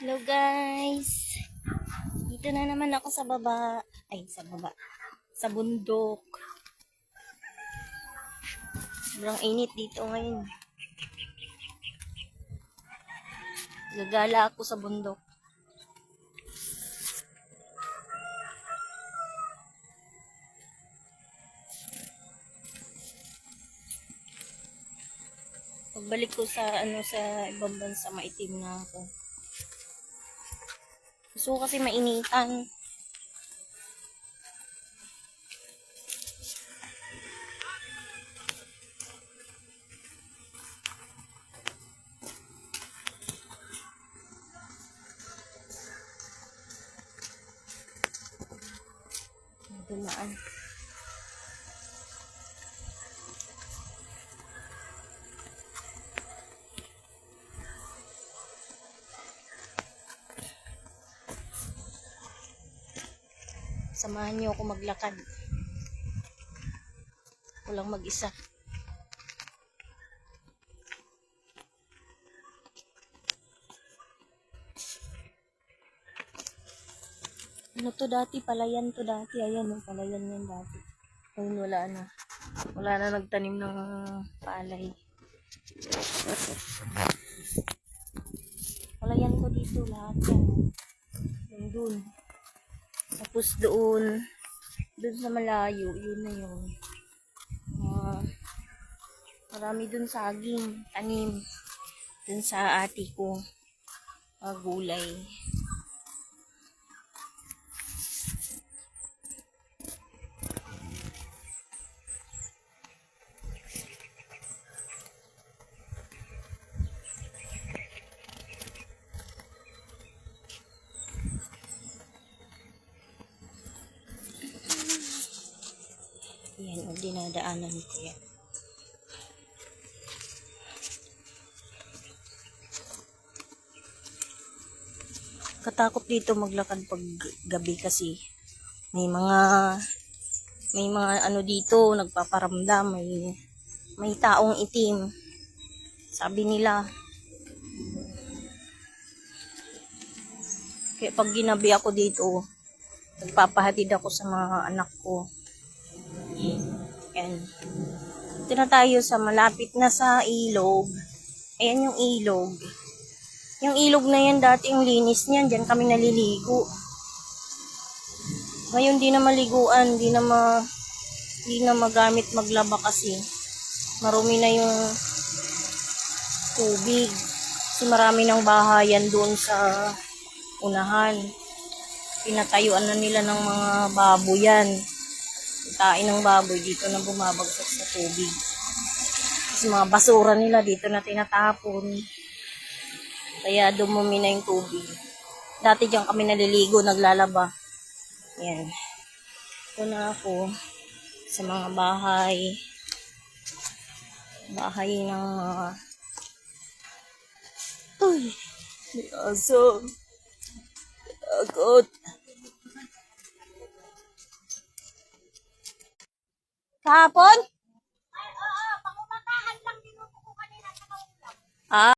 Hello guys. Dito na naman ako sa baba. Ay, sa baba. Sa bundok. Sobrang init dito ngayon. Gagala ako sa bundok. Pagbalik ko sa ano sa ibang bansa maitim na ako. Gusto ko kasi mainitan. Dumaan. Samahan niyo ako maglakad. Walang mag-isa. Ano to dati? Palayan to dati. Ayan, yung palayan yan dati. Ngayon wala na. Wala na nagtanim ng palay. Palayan ko dito lahat yan. Yung dun. Tapos doon, doon sa malayo, yun na yun. Ah, marami doon saging, tanim. Doon sa ati ko, mga gulay. Yan, o dinadaanan ko yan. Katakot dito maglakad pag gabi kasi may mga may mga ano dito nagpaparamdam may may taong itim. Sabi nila. Kaya pag ginabi ako dito nagpapahatid ako sa mga anak ko yan. Ito na tayo sa malapit na sa ilog. Ayan yung ilog. Yung ilog na yan, dati yung linis niyan. Diyan kami naliligo. Ngayon, di na maliguan. Di na ma... Di na magamit maglaba kasi. Marumi na yung tubig. Kasi marami ng bahayan doon sa unahan. Pinatayuan na nila ng mga baboyan tain ng baboy dito na bumabagsak sa tubig. Kasi mga basura nila dito na tinatapon. Kaya dumumi na yung tubig. Dati diyan kami naliligo, naglalaba. Yan. Ito na ako sa mga bahay. Bahay ng mga Ay, may aso. Takot. Kahapon? Ah,